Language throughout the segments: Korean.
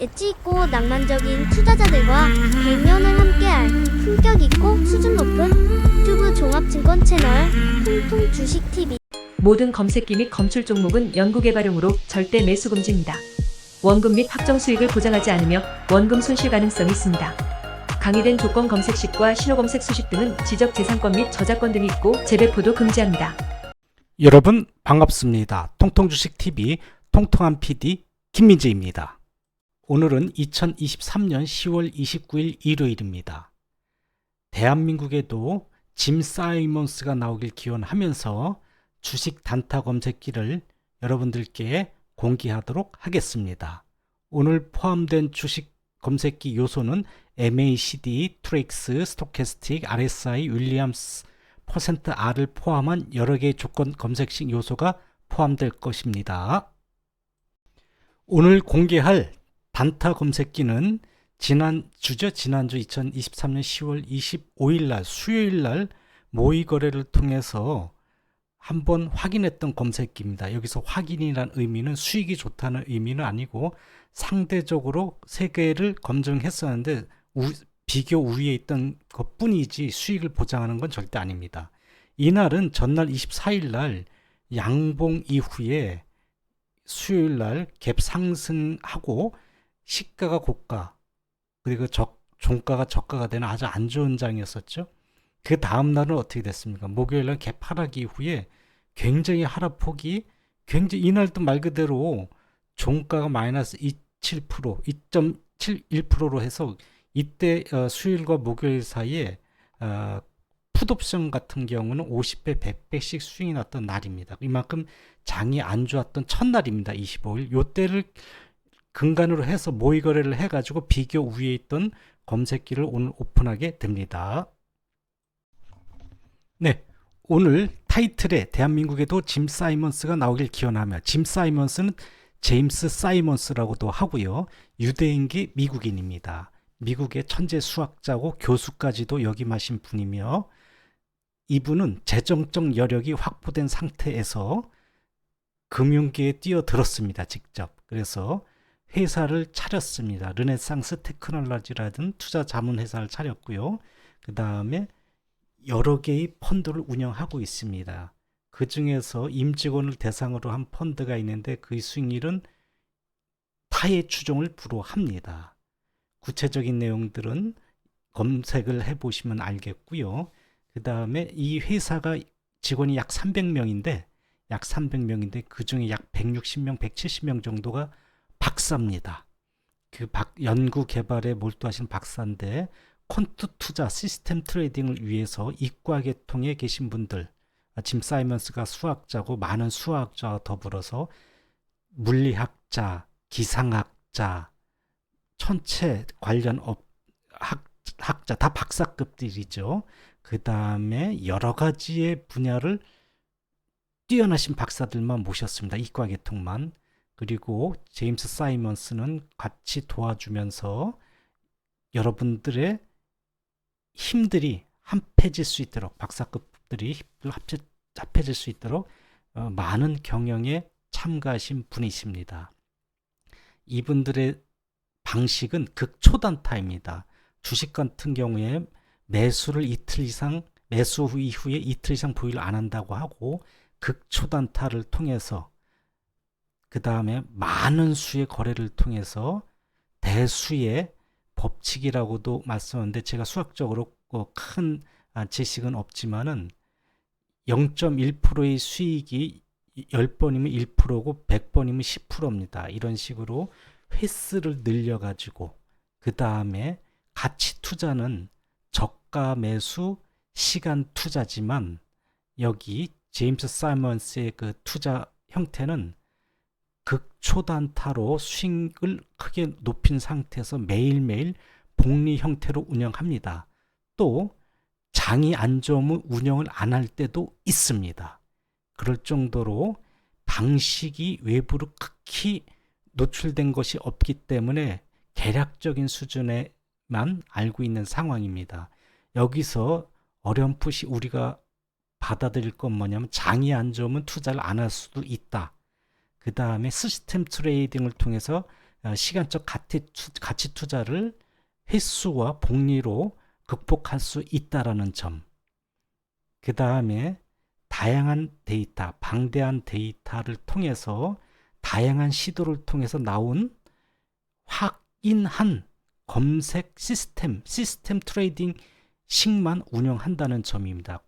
엣지 있고 낭만적인 투자자들과 100년을 함께할 품격 있고 수준 높은 유튜브 종합증권 채널 통통 주식 TV. 모든 검색기 및 검출 종목은 연구개발용으로 절대 매수 금지입니다. 원금 및 확정 수익을 보장하지 않으며 원금 손실 가능성이 있습니다. 강의된 조건 검색식과 신호 검색 수식 등은 지적 재산권 및 저작권 등이 있고 재배포도 금지합니다. 여러분 반갑습니다. 통통주식 TV 통통한 PD 김민재입니다. 오늘은 2023년 10월 29일 일요일입니다. 대한민국에도 짐 사이먼스가 나오길 기원하면서 주식 단타 검색기를 여러분들께 공개하도록 하겠습니다. 오늘 포함된 주식 검색기 요소는 MACD, 트레익스, 스토캐스틱, RSI, 윌리엄스, 퍼센트 R을 포함한 여러 개의 조건 검색식 요소가 포함될 것입니다. 오늘 공개할 단타 검색기는 지난 주죠. 지난주 2023년 10월 25일 날 수요일 날 모의 거래를 통해서 한번 확인했던 검색기입니다. 여기서 확인이란 의미는 수익이 좋다는 의미는 아니고 상대적으로 세 개를 검증했었는데 우- 비교 우위에 있던 것 뿐이지 수익을 보장하는 건 절대 아닙니다. 이날은 전날 24일 날 양봉 이후에 수요일 날 갭 상승하고 시가가 고가 그리고 적, 종가가 저가가 되는 아주 안 좋은 장이었었죠. 그 다음 날은 어떻게 됐습니까? 목요일 날갭 하락 이후에 굉장히 하락폭이 굉장히 이날도 말 그대로 종가가 마이너스 2.7% 2.71%로 해서 이때 어, 수요일과 목요일 사이에 어, 풋옵션 같은 경우는 50배, 100배씩 수익이 났던 날입니다. 이만큼 장이 안 좋았던 첫날입니다. 25일. 요때를 근간으로 해서 모의 거래를 해가지고 비교 우위에 있던 검색기를 오늘 오픈하게 됩니다. 네. 오늘 타이틀에 대한민국에도 짐 사이먼스가 나오길 기원하며 짐 사이먼스는 제임스 사이먼스라고도 하고요. 유대인기 미국인입니다. 미국의 천재 수학자고 교수까지도 역임하신 분이며 이분은 재정적 여력이 확보된 상태에서 금융계에 뛰어들었습니다. 직접. 그래서 회사를 차렸습니다. 르네상스 테크놀로지라든 투자 자문 회사를 차렸고요. 그 다음에 여러 개의 펀드를 운영하고 있습니다. 그 중에서 임직원을 대상으로 한 펀드가 있는데 그 수익률은 타의 추종을 불허합니다. 구체적인 내용들은 검색을 해보시면 알겠고요. 그 다음에 이 회사가 직원이 약 300명인데 약 300명인데 그 중에 약 160명, 170명 정도가 박사입니다. 그 박, 연구 개발에 몰두하신 박사인데 콘트 투자 시스템 트레이딩을 위해서 이과 계통에 계신 분들 아, 짐 사이먼스가 수학자고 많은 수학자와 더불어서 물리학자, 기상학자, 천체 관련 업, 학, 학자 다 박사급들이죠. 그 다음에 여러 가지의 분야를 뛰어나신 박사들만 모셨습니다. 이과 계통만. 그리고 제임스 사이먼스는 같이 도와주면서 여러분들의 힘들이 합해질 수 있도록 박사급들이 합해질 수 있도록 어, 많은 경영에 참가하신 분이십니다. 이분들의 방식은 극초단타입니다. 주식 같은 경우에 매수를 이틀 이상 매수 후 이후에 이틀 이상 보유를 안 한다고 하고 극초단타를 통해서 그 다음에 많은 수의 거래를 통해서 대수의 법칙이라고도 말씀하는데 제가 수학적으로 어, 큰 아, 지식은 없지만은 0.1%의 수익이 10번이면 1%고 100번이면 10%입니다. 이런 식으로 횟수를 늘려가지고 그 다음에 가치 투자는 저가 매수 시간 투자지만 여기 제임스 사이먼스의 그 투자 형태는 극초단타로 수익을 크게 높인 상태에서 매일매일 복리 형태로 운영합니다. 또 장이 안 좋으면 운영을 안 할 때도 있습니다. 그럴 정도로 방식이 외부로 극히 노출된 것이 없기 때문에 계략적인 수준에만 알고 있는 상황입니다. 여기서 어렴풋이 우리가 받아들일 건 뭐냐면 장이 안 좋으면 투자를 안 할 수도 있다. 그 다음에 시스템 트레이딩을 통해서 어, 시간적 가치, 투자를 횟수와 복리로 극복할 수 있다라는 점. 그 다음에 다양한 데이터, 방대한 데이터를 통해서 다양한 시도를 통해서 나온 확인한 검색 시스템, 시스템 트레이딩 식만 운영한다는 점입니다.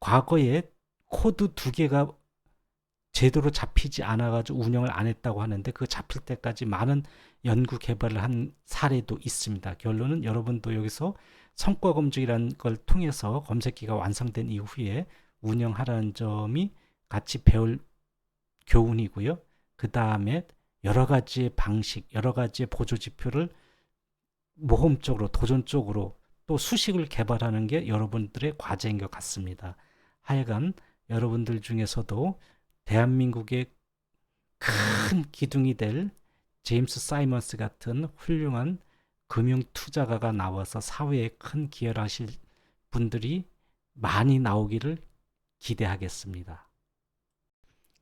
과거에 코드 두 개가 제대로 잡히지 않아가지고 운영을 안 했다고 하는데 그 잡힐 때까지 많은 연구 개발을 한 사례도 있습니다. 결론은 여러분도 여기서 성과 검증이라는 걸 통해서 검색기가 완성된 이후에 운영하라는 점이 같이 배울 교훈이고요. 그 다음에 여러 가지의 방식, 여러 가지의 보조 지표를 모험적으로, 도전적으로 또 수식을 개발하는 게 여러분들의 과제인 것 같습니다. 하여간 여러분들 중에서도 대한민국의 큰 기둥이 될 제임스 사이먼스 같은 훌륭한 금융 투자가가 나와서 사회에 큰 기여를 하실 분들이 많이 나오기를 기대하겠습니다.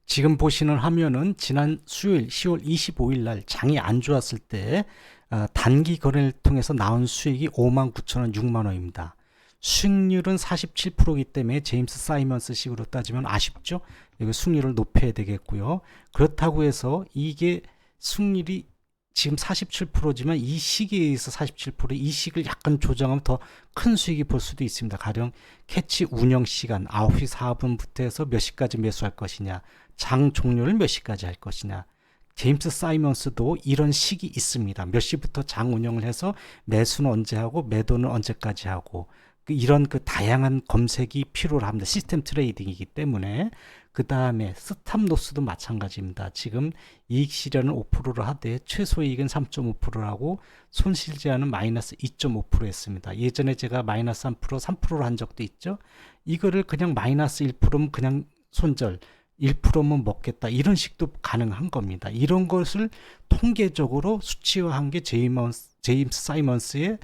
지금 보시는 화면은 지난 수요일 10월 25일 날 장이 안 좋았을 때 어, 단기 거래를 통해서 나온 수익이 5만 9천 원, 6만 원입니다. 수익률은 47%이기 때문에 제임스 사이먼스 식으로 따지면 아쉽죠? 여기 수익률을 높여야 되겠고요. 그렇다고 해서 이게 수익률이 지금 47%지만 이 시기에서 47%, 이 시기를 약간 조정하면 더 큰 수익이 볼 수도 있습니다. 가령 캐치 운영 시간 9시 4분부터 해서 몇 시까지 매수할 것이냐, 장 종료를 몇 시까지 할 것이냐. 제임스 사이먼스도 이런 식이 있습니다. 몇 시부터 장 운영을 해서 매수는 언제 하고 매도는 언제까지 하고 그 이런 그 다양한 검색이 필요로 합니다. 시스템 트레이딩이기 때문에 그 다음에 스탑 로스도 마찬가지입니다. 지금 이익 실현은 5%로 하되 최소 이익은 3.5%라고 손실 제한은 마이너스 2.5% 했습니다. 예전에 제가 마이너스 3% 3%로 한 적도 있죠. 이거를 그냥 마이너스 1%면 그냥 손절 1%면 먹겠다 이런 식도 가능한 겁니다. 이런 것을 통계적으로 수치화한 게 제이먼스, 제임스 사이먼스의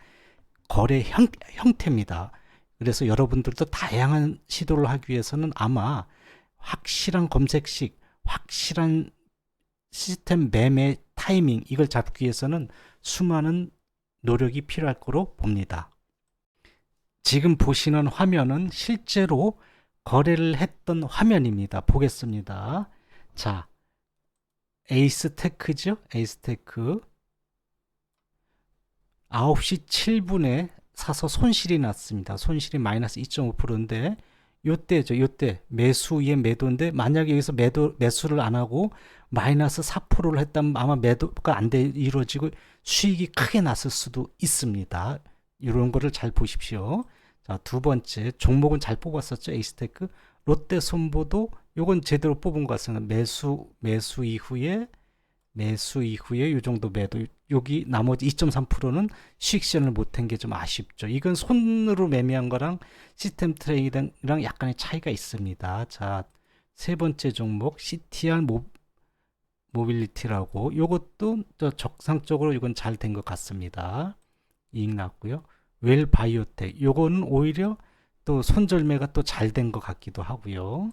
거래 형, 형태입니다. 그래서 여러분들도 다양한 시도를 하기 위해서는 아마 확실한 검색식, 확실한 시스템 매매 타이밍 이걸 잡기 위해서는 수많은 노력이 필요할 거로 봅니다. 지금 보시는 화면은 실제로 거래를 했던 화면입니다. 보겠습니다. 자, 에이스테크죠? 에이스테크. 9시 7분에 사서 손실이 났습니다. 손실이 마이너스 2.5%인데 요때죠. 요때 매수의 매도인데 만약에 여기서 매도 매수를 안 하고 마이너스 4%를 했다면 아마 매도가 안 돼 이루어지고 수익이 크게 났을 수도 있습니다. 이런 거를 잘 보십시오. 자, 두 번째 종목은 잘 뽑았었죠. 에이스테크. 롯데 손보도 요건 제대로 뽑은 것 같습니다. 매수 매수 이후에 매수 이후에 요 정도 매도 여기 나머지 2.3%는 수익 실현을 못한 게 좀 아쉽죠. 이건 손으로 매매한 거랑 시스템 트레이딩이랑 약간의 차이가 있습니다. 자, 세 번째 종목 CTR 모, 모빌리티라고 요것도 저 적상적으로 이건 잘 된 것 같습니다. 이익 났고요. 웰 바이오텍 요거는 오히려 또 손절매가 또 잘 된 것 같기도 하고요.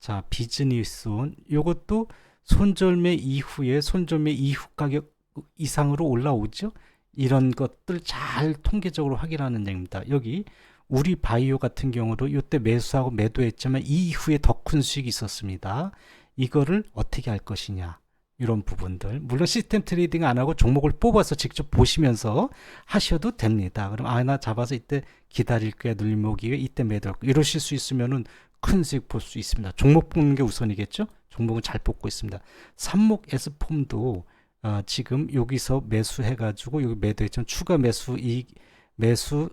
자, 비즈니스 온 요것도 손절매 이후에 손절매 이후 가격 이상으로 올라오죠. 이런 것들 잘 통계적으로 확인하는 얘기입니다. 여기 우리 바이오 같은 경우도 이때 매수하고 매도했지만 이후에 더 큰 수익이 있었습니다. 이거를 어떻게 할 것이냐. 이런 부분들. 물론 시스템 트레이딩 안 하고 종목을 뽑아서 직접 보시면서 하셔도 됩니다. 그럼 아, 나 잡아서 이때 기다릴 거야. 눌림목이 이때 매도할 거야. 이러실 수 있으면은 큰 수익 볼 수 있습니다. 종목 뽑는 게 우선이겠죠? 종목은 잘 뽑고 있습니다. 삽목 S폼도 어, 지금 여기서 매수해가지고 여기 매도했지만 추가 매수 이익 매수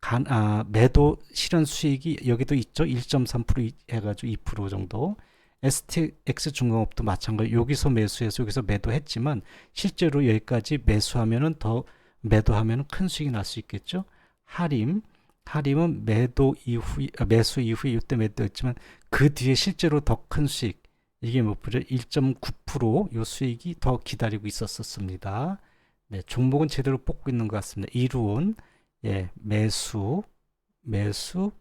간, 아, 매도 실현 수익이 여기도 있죠. 1.3% 해가지고 2% 정도. STX 중공업도 마찬가지. 여기서 매수해서 여기서 매도했지만 실제로 여기까지 매수하면은 더 매도하면은 큰 수익이 날 수 있겠죠. 하림 하림은 매도 이후 아, 매수 이후에 이때 매도했지만 그 뒤에 실제로 더 큰 수익 이게 몇 프로? 1.9%요 수익이 더 기다리고 있었습니다. 네, 종목은 제대로 뽑고 있는 것 같습니다. 이루온 예, 매수, 매수,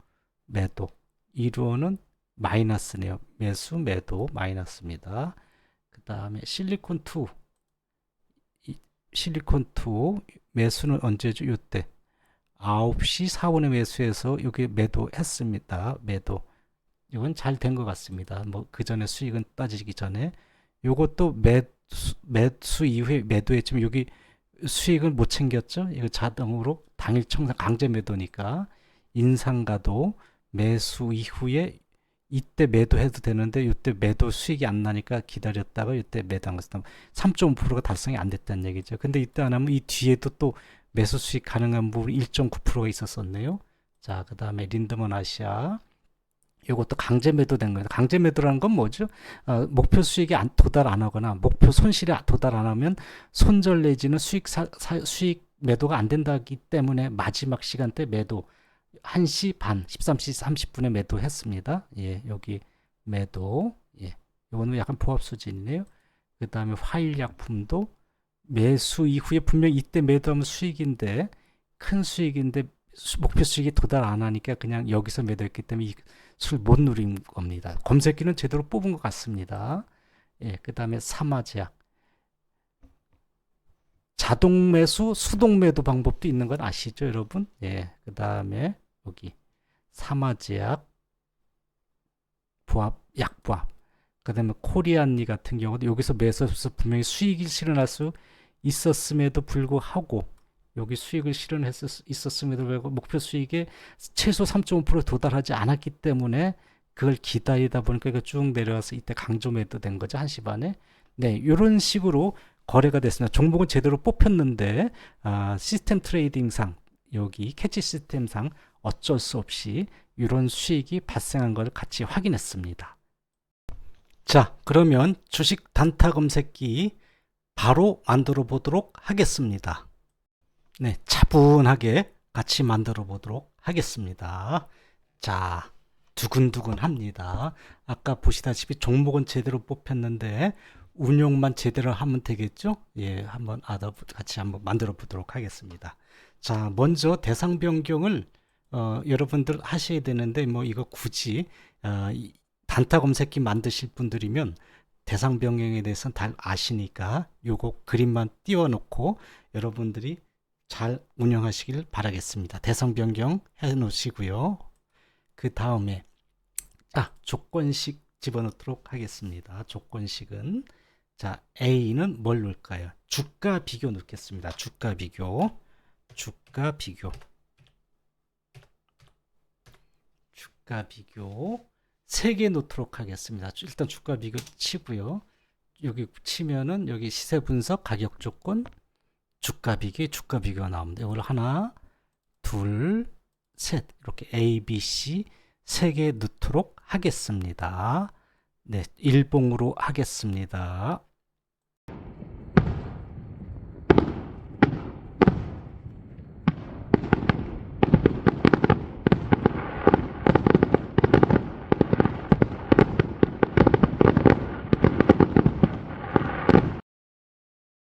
매도. 이루온은 마이너스네요. 매수, 매도, 마이너스입니다. 그 다음에 실리콘2. 실리콘2 매수는 언제죠? 요때 9시 4분에 매수해서 여기 매도했습니다. 매도. 이건 잘 된 것 같습니다. 뭐 그 전에 수익은 빠지기 전에 요것도 매수, 매수 이후에 매도했지만 여기 수익을 못 챙겼죠? 이거 자동으로 당일 청산 강제 매도니까 인상가도 매수 이후에 이때 매도해도 되는데 이때 매도 수익이 안 나니까 기다렸다가 이때 매도한 것은 3.5%가 달성이 안 됐다는 얘기죠. 근데 이때 안 하면 이 뒤에도 또 매수 수익 가능한 부분 1.9%가 있었었네요. 자, 그 다음에 린드먼 아시아. 이것도 강제 매도된 거예요. 강제 매도라는 건 뭐죠? 어, 목표 수익이 안, 도달 안 하거나 목표 손실에 도달 안 하면 손절 내지는 수익 사, 사- 수익 매도가 안 된다기 때문에 마지막 시간대 매도 1시 반, 13시 30분에 매도했습니다. 예, 여기 매도. 예. 이거는 약간 보합 수준이네요. 그 다음에 화일 약품도 매수 이후에 분명 이때 매도하면 수익인데 큰 수익인데 수- 목표 수익이 도달 안 하니까 그냥 여기서 매도했기 때문에 이술 못 누린 겁니다. 검색기는 제대로 뽑은 것 같습니다. 예, 그 다음에 사마제약. 자동 매수, 수동 매도 방법도 있는 건 아시죠, 여러분? 예, 그 다음에 여기 사마제약, 부합, 약부합. 그 다음에 코리안리 같은 경우도 여기서 매수해서 분명히 수익을 실현할 수 있었음에도 불구하고 여기 수익을 실현했었 있었음에도 불구하고 목표 수익에 최소 3.5% 도달하지 않았기 때문에 그걸 기다리다 보니까 이거 쭉 내려와서 이때 강조 매도 된 거죠. 1시 반에. 네, 이런 식으로 거래가 됐습니다. 종목은 제대로 뽑혔는데 아, 시스템 트레이딩상 여기 캐치 시스템상 어쩔 수 없이 이런 수익이 발생한 걸 같이 확인했습니다. 자, 그러면 주식 단타 검색기 바로 만들어 보도록 하겠습니다. 네, 차분하게 같이 만들어 보도록 하겠습니다. 자, 두근두근 합니다. 아까 보시다시피 종목은 제대로 뽑혔는데 운용만 제대로 하면 되겠죠? 예, 한번 아더 같이 한번 만들어 보도록 하겠습니다. 자, 먼저 대상 변경을 어, 여러분들 하셔야 되는데 뭐 이거 굳이 어, 이 단타 검색기 만드실 분들이면 대상 변경에 대해서는 다 아시니까 요거 그림만 띄워 놓고 여러분들이 잘 운영하시길 바라겠습니다. 대상 변경 해 놓으시고요. 그 다음에 아, 조건식 집어넣도록 하겠습니다. 조건식은 자, A는 뭘 넣을까요? 주가 비교 넣겠습니다. 주가 비교. 주가 비교. 주가 비교. 세 개 놓도록 하겠습니다. 일단 주가 비교 치고요. 여기 치면은 여기 시세 분석, 가격 조건, 주가 비교, 주가 비교가 나옵니다. 이걸 하나, 둘, 셋 이렇게 A, B, C 세 개 넣도록 하겠습니다. 네, 일봉으로 하겠습니다.